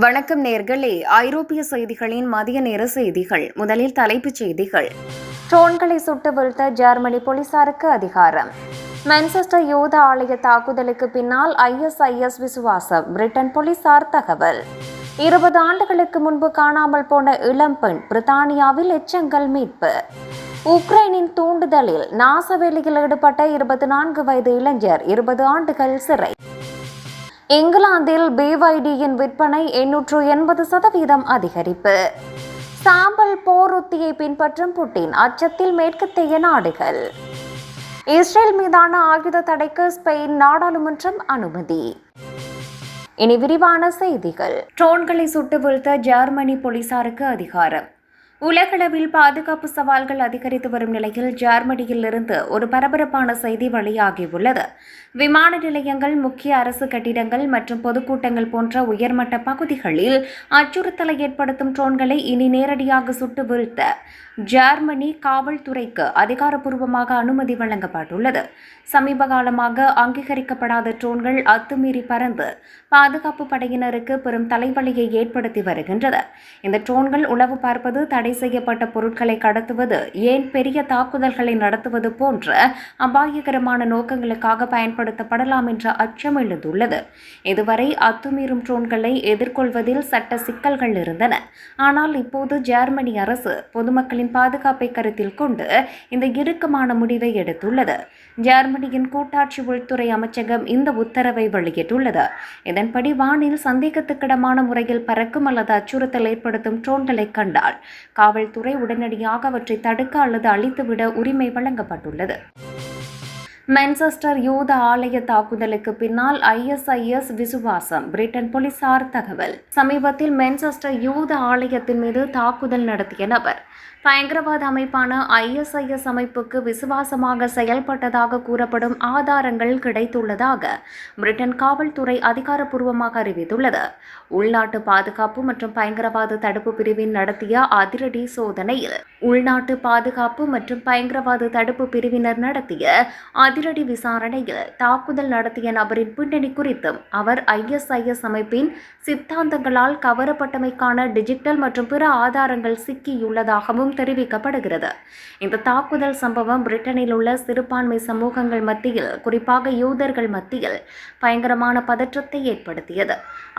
வணக்கம் நேர்களே. ஐரோப்பிய செய்திகளின் மதிய நேர செய்திகள். முதலில் தலைப்புச் செய்திகள். ட்ரோன்களை சுட்டு வீழ்த்த ஜெர்மனி போலீசாருக்கு அதிகாரம். மான்செஸ்டர் யூத ஆலய தாக்குதலுக்கு பின்னால் ஐஎஸ்ஐஎஸ் விசுவாசம். பிரிட்டன் போலீசார் தகவல். இருபது ஆண்டுகளுக்கு முன்பு காணாமல் போன இளம்பெண் பிரித்தானியாவில் எச்சங்கள் மீட்பு. உக்ரைனின் தூண்டுதலில் நாசவேலியில் ஈடுபட்ட இருபத்தி நான்கு வயது இளைஞர் இருபது ஆண்டுகள் சிறை. இங்கிலாந்தில் பிவைடியின் விற்பனை எண்ணூற்று எண்பது சதவீதம் அதிகரிப்பு. சாம்பல் போர் உத்தியை பின்பற்றும் புட்டின் அச்சத்தில் மேற்கத்திய நாடுகள். இஸ்ரேல் மீதான ஆயுத தடைக்கு ஸ்பெயின் நாடாளுமன்றம் அனுமதி. இனி விரிவான செய்திகள். ட்ரோன்களை சுட்டு வீழ்த்த ஜெர்மனி போலீசாருக்கு அதிகாரம். உலகளவில் பாதுகாப்பு சவால்கள் அதிகரித்து வரும் நிலையில் ஜெர்மனியில் இருந்து ஒரு பரபரப்பான செய்தி வெளியாகியுள்ளது. விமான நிலையங்கள் முக்கிய அரசு கட்டிடங்கள் மற்றும் பொதுக்கூட்டங்கள் போன்ற உயர்மட்ட பகுதிகளில் அச்சுறுத்தலை ஏற்படுத்தும் ட்ரோன்களை இனி நேரடியாக சுட்டு வீழ்த்த ஜெர்மனி காவல்துறைக்கு அதிகாரப்பூர்வமாக அனுமதி வழங்கப்பட்டுள்ளது. சமீப காலமாக அங்கீகரிக்கப்படாத ட்ரோன்கள் அத்துமீறி பறந்து பாதுகாப்பு படையினருக்கு பெரும் தலைவலியை ஏற்படுத்தி வருகின்றது. இந்த ட்ரோன்கள் உளவு பார்ப்பது தடை செய்யப்பட்ட பொருட்களை கடத்துவது ஏன் பெரிய தாக்குதல்களை நடத்துவது போன்ற அபாயகரமான நோக்கங்களுக்காக பயன்படுத்தப்படலாம் என்ற அச்சம் எழுந்துள்ளது. இதுவரை அத்துமீறும் ட்ரோன்களை எதிர்கொள்வதில் சட்ட சிக்கல்கள் இருந்தன. ஆனால் இப்போது ஜெர்மனி அரசு பொதுமக்களின் பாதுகாப்பை கருத்தில் கொண்டு இந்த இறுக்கமான முடிவை எடுத்துள்ளது. ஜெர்மனியின் கூட்டாட்சி உள்துறை அமைச்சகம் இந்த உத்தரவை வெளியிட்டுள்ளது. இதன்படி வானில் சந்தேகத்துக்கிடமான முறையில் பறக்கும் அல்லது அச்சுறுத்தல் ஏற்படுத்தும் ட்ரோன்களை கண்டால் காவல்துறை உடனடியாக அவற்றை தடுக்க அல்லது அழித்துவிட உரிமை வழங்கப்பட்டுள்ளது. மான்செஸ்டர் யூத ஆலய தாக்குதலுக்கு பின்னால் ஐஎஸ்ஐஎஸ் விசுவாசம் பிரிட்டன் போலீசார் தகவல். சமீபத்தில் மான்செஸ்டர் யூத ஆலயத்தின் மீது தாக்குதல் நடத்திய நபர் பயங்கரவாத அமைப்பான ஐஎஸ்ஐஎஸ் அமைப்புக்கு விசுவாசமாக செயல்பட்டதாக கூறப்படும் ஆதாரங்கள் கிடைத்துள்ளதாக பிரிட்டன் காவல்துறை அதிகாரப்பூர்வமாக அறிவித்துள்ளது. உள்நாட்டு பாதுகாப்பு மற்றும் பயங்கரவாத தடுப்பு பிரிவின் நடத்திய அதிரடி சோதனையில் உள்நாட்டு பாதுகாப்பு மற்றும் பயங்கரவாத தடுப்பு பிரிவினர் நடத்திய அதிரடி விசாரணையில் தாக்குதல் நடத்திய நபரின் பின்னணி குறித்தும் அவர் ஐஎஸ்ஐஎஸ் அமைப்பின் சித்தாந்தங்களால் கவரப்பட்டமைக்கான டிஜிட்டல் மற்றும் பிற ஆதாரங்கள் சிக்கியுள்ளதாக சிக்கியுள்ளதாகவும் தெரிவிக்கப்படுகிறது. இந்த தாக்குதல் சம்பவம் பிரிட்டனில் உள்ள சிறுபான்மை சமூகங்கள் மத்தியில் குறிப்பாக யூதர்கள் மத்தியில் பயங்கரமான பதற்றத்தை ஏற்படுத்தியது.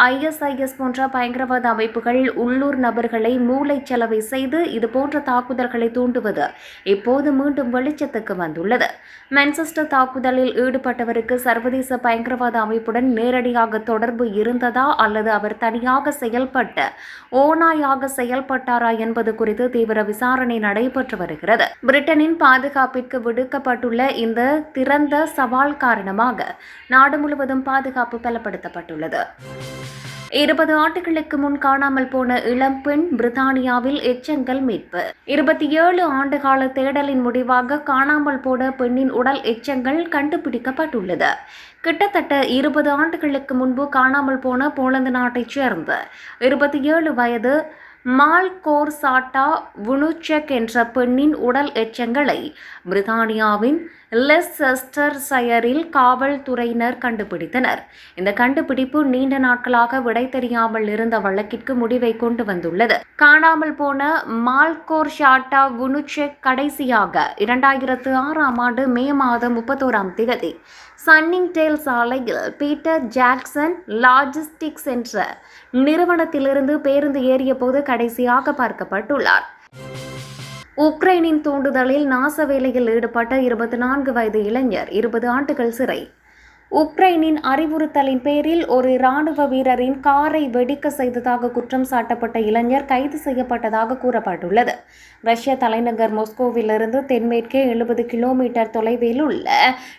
ஐஎஸ்ஐஎஸ் போன்ற பயங்கரவாத அமைப்புகள் உள்ளூர் நபர்களை மூளைச்சலவை செய்து இதுபோன்ற தாக்குதல்களை தூண்டுவது இப்போது மீண்டும் வெளிச்சத்துக்கு வந்துள்ளது. மான்செஸ்டர் தாக்குதலில் ஈடுபட்டவருக்கு சர்வதேச பயங்கரவாத அமைப்புடன் நேரடியாக தொடர்பு இருந்ததா அல்லது அவர் தனியாக செயல்பட்ட ஓனாயாக செயல்பட்டாரா என்பது குறித்து தீவிர விசாரணை நடைபெற்று வருகிறது. பிரிட்டனின் பாதுகாப்பிற்கு விடுக்கப்பட்டுள்ள இந்த திறந்த சவால் காரணமாக நாடு முழுவதும் பாதுகாப்பு பலப்படுத்தப்பட்டுள்ளது. இருபது ஆண்டுகளுக்கு முன் காணாமல் போன இளம்பெண் பிரித்தானியாவில் எச்சங்கள் மீட்பு. இருபத்தி ஏழு ஆண்டுகால தேடலின் முடிவாக காணாமல் போன பெண்ணின் உடல் எச்சங்கள் கண்டுபிடிக்கப்பட்டுள்ளது. கிட்டத்தட்ட இருபது ஆண்டுகளுக்கு முன்பு காணாமல் போன போலந்து நாட்டைச் சேர்ந்த இருபத்தி ஏழு வயது மால்கோர் சாட்டா வுனுச்செக் என்ற பெண்ணின் உடல் எச்சங்களை பிரித்தானியாவின் லெஸ்டர் சயரில் காவல்துறையினர் கண்டுபிடித்தனர். இந்த கண்டுபிடிப்பு நீண்ட நாட்களாக விடை தெரியாமல் இருந்த வழக்கிற்கு முடிவை கொண்டு வந்துள்ளது. காணாமல் போன மால்கோர் ஷாட்டா வுனுச்செக் கடைசியாக இரண்டாயிரத்து ஆறாம் ஆண்டு மே மாதம் முப்பத்தோராம் தேதி சன்னிங் டேல் சாலையில் பீட்டர் ஜாக்சன் லாஜிஸ்டிக்ஸ் என்ற நிறுவனத்திலிருந்து பேருந்து ஏறிய போது கடைசியாக பார்க்கப்பட்டுள்ளார். உக்ரைனின் தூண்டுதலில் நாச வேலையில் ஈடுபட்ட இருபத்தி நான்கு வயது இளைஞர் இருபது ஆண்டுகள் சிறை. உக்ரைனின் அறிவுறுத்தலின் பேரில் ஒரு இராணுவ வீரரின் காரை வெடிக்க செய்ததாக குற்றம் சாட்டப்பட்ட இளைஞர் கைது செய்யப்பட்டதாக கூறப்பட்டுள்ளது. ரஷ்ய தலைநகர் மொஸ்கோவிலிருந்து தென்மேற்கே எழுபது கிலோமீட்டர் தொலைவில் உள்ள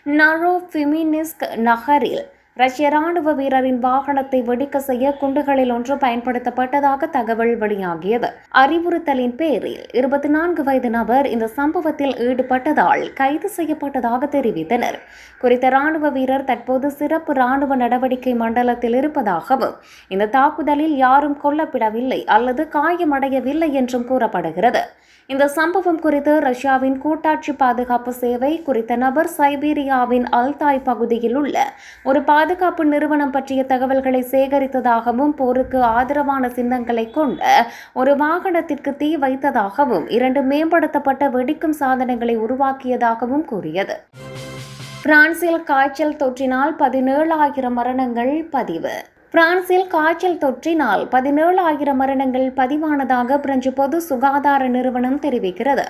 நரோ ஃபிமினிஸ்க் நகரில் ரஷ்ய ராணுவ வீரரின் வாகனத்தை வெடிக்க செய்ய குண்டுகளில் ஒன்று பயன்படுத்தப்பட்டதாக தகவல் வெளியாகியது. அறிவுறுத்தலின் பேரில் இருபத்தி நான்கு வயது நபர் இந்த சம்பவத்தில் ஈடுபட்டதால் கைது செய்யப்பட்டதாக தெரிவித்தனர். குறித்த ராணுவ வீரர் தற்போது சிறப்பு ராணுவ நடவடிக்கை மண்டலத்தில் இருப்பதாகவும் இந்த தாக்குதலில் யாரும் கொல்லப்படவில்லை அல்லது காயமடையவில்லை என்றும் கூறப்படுகிறது. இந்த சம்பவம் குறித்து ரஷ்யாவின் கூட்டாட்சி பாதுகாப்பு சேவை குறித்த நபர் சைபீரியாவின் அல்தாய் பகுதியில் உள்ள ஒரு பாதுகாப்பு நிறுவனம் பற்றிய தகவல்களை சேகரித்ததாகவும் போருக்கு ஆதரவான சின்னங்களை கொண்ட ஒரு வாகனத்திற்கு தீ வைத்ததாகவும் இரண்டு மேம்படுத்தப்பட்ட வெடிக்கும் சாதனங்களை உருவாக்கியதாகவும் கூறியது. பிரான்சில் காய்ச்சல் தொற்றினால் பதினேழாயிரம் மரணங்கள் பதிவு. பிரான்சில் காய்ச்சல் தொற்றினால் பதினேழு ஆயிரம் மரணங்கள் பதிவானதாக பிரெஞ்சு பொது சுகாதார நிறுவனம் தெரிவிக்கிறது.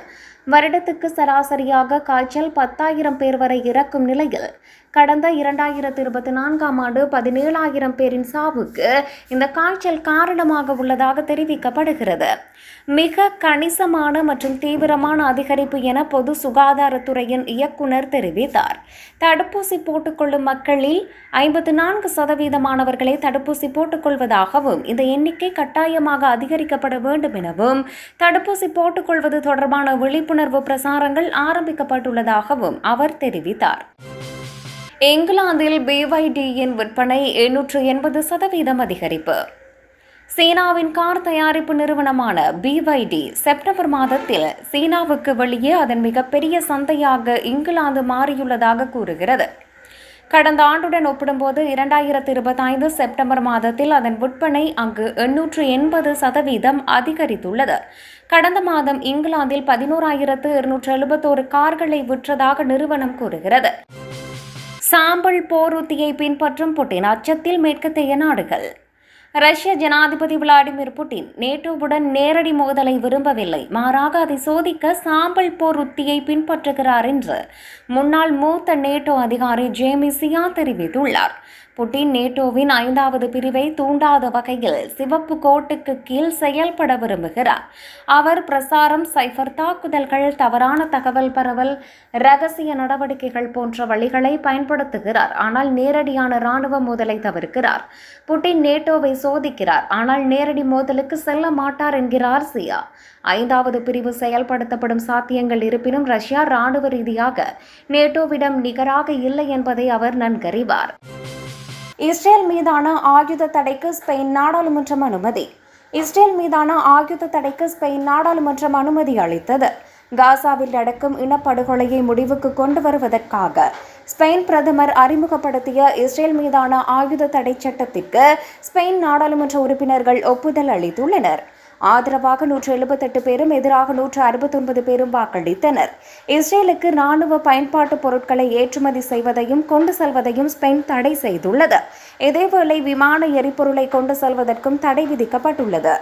வருடத்துக்கு சராசரியாக காய்ச்சல் பத்தாயிரம் பேர் வரை இறக்கும் நிலையில் கடந்த இரண்டாயிரத்தி இருபத்தி நான்காம் ஆண்டு பதினேழாயிரம் பேரின் சாவுக்கு இந்த காய்ச்சல் காரணமாக உள்ளதாக தெரிவிக்கப்படுகிறது. மிக கணிசமான மற்றும் தீவிரமான அதிகரிப்பு என பொது சுகாதாரத்துறையின் இயக்குனர் தெரிவித்தார். தடுப்பூசி போட்டுக்கொள்ளும் மக்களில் ஐம்பத்து நான்கு சதவீதமானவர்களை தடுப்பூசி போட்டுக்கொள்வதாகவும் இந்த எண்ணிக்கை கட்டாயமாக அதிகரிக்கப்பட வேண்டும் எனவும் தடுப்பூசி போட்டுக்கொள்வது தொடர்பான விழிப்புணர்வு பிரசாரங்கள் ஆரம்பிக்கப்பட்டுள்ளதாகவும் அவர் தெரிவித்தார். இங்கிலாந்தில் பிவைடியின் விற்பனை எண்ணூற்று எண்பது சதவீதம் அதிகரிப்பு. சீனாவின் கார் தயாரிப்பு நிறுவனமான பிவைடி செப்டம்பர் மாதத்தில் சீனாவுக்கு வெளியே அதன் மிகப்பெரிய சந்தையாக இங்கிலாந்து மாறியுள்ளதாக கூறுகிறது. கடந்த ஆண்டுடன் ஒப்பிடும்போது இரண்டாயிரத்தி இருபத்தைந்து செப்டம்பர் மாதத்தில் அதன் விற்பனை அங்கு எண்ணூற்று எண்பது சதவீதம் அதிகரித்துள்ளது. கடந்த மாதம் இங்கிலாந்தில் பதினோராயிரத்து இருநூற்று எழுபத்தோரு கார்களை விற்றதாக நிறுவனம் கூறுகிறது. சாம்பல் போர் உத்தியை பின்பற்றும் புட்டின் அச்சத்தில் மேற்கத்தைய நாடுகள். ரஷ்ய ஜனாதிபதி விளாடிமிர் புட்டின் நேட்டோவுடன் நேரடி மோதலை விரும்பவில்லை. மாறாக அதை சோதிக்க சாம்பல் போர் உத்தியை பின்பற்றுகிறார் என்று முன்னாள் மூத்த நேட்டோ அதிகாரி ஜேமி சியா தெரிவித்துள்ளார். புட்டின் நேட்டோவின் ஐந்தாவது பிரிவை தூண்டாத வகையில் சிவப்பு கோட்டுக்கு கீழ் செயல்பட விரும்புகிறார். அவர் பிரசாரம் சைபர் தாக்குதல்கள் தவறான தகவல் பரவல் ரகசிய நடவடிக்கைகள் போன்ற வழிகளை பயன்படுத்துகிறார். ஆனால் நேரடியான ராணுவ மோதலை தவிர்க்கிறார். புட்டின் நேட்டோவை சோதிக்கிறார். ஆனால் நேரடி மோதலுக்கு செல்ல மாட்டார் என்கிறார் சியா. ஐந்தாவது பிரிவு செயல்படுத்தப்படும் சாத்தியங்கள் இருப்பினும் ரஷ்யா ராணுவ ரீதியாக நேட்டோவிடம் நிகராக இல்லை என்பதை அவர் நன்கறிவார். இஸ்ரேல் மீதான ஆயுத தடைக்கு ஸ்பெயின் நாடாளுமன்றம் அனுமதி. இஸ்ரேல் மீதான ஆயுத தடைக்கு ஸ்பெயின் நாடாளுமன்றம் அனுமதி அளித்தது. காசாவில் நடக்கும் இனப்படுகொலையை முடிவுக்கு கொண்டு வருவதற்காக ஸ்பெயின் பிரதமர் அறிமுகப்படுத்திய இஸ்ரேல் மீதான ஆயுத தடை சட்டத்திற்கு ஸ்பெயின் நாடாளுமன்ற உறுப்பினர்கள் ஒப்புதல் அளித்துள்ளனர். ஆதரவாக நூற்று எழுபத்தெட்டு பேரும் எதிராக நூற்று அறுபத்தொன்பது பேரும் வாக்களித்தனர். இஸ்ரேலுக்கு ராணுவ பயன்பாட்டு பொருட்களை ஏற்றுமதி செய்வதையும் கொண்டு செல்வதையும் ஸ்பெயின் தடை செய்துள்ளது. இதேவேளை விமான எரிபொருளை கொண்டு செல்வதற்கும் தடை விதிக்கப்பட்டுள்ளது.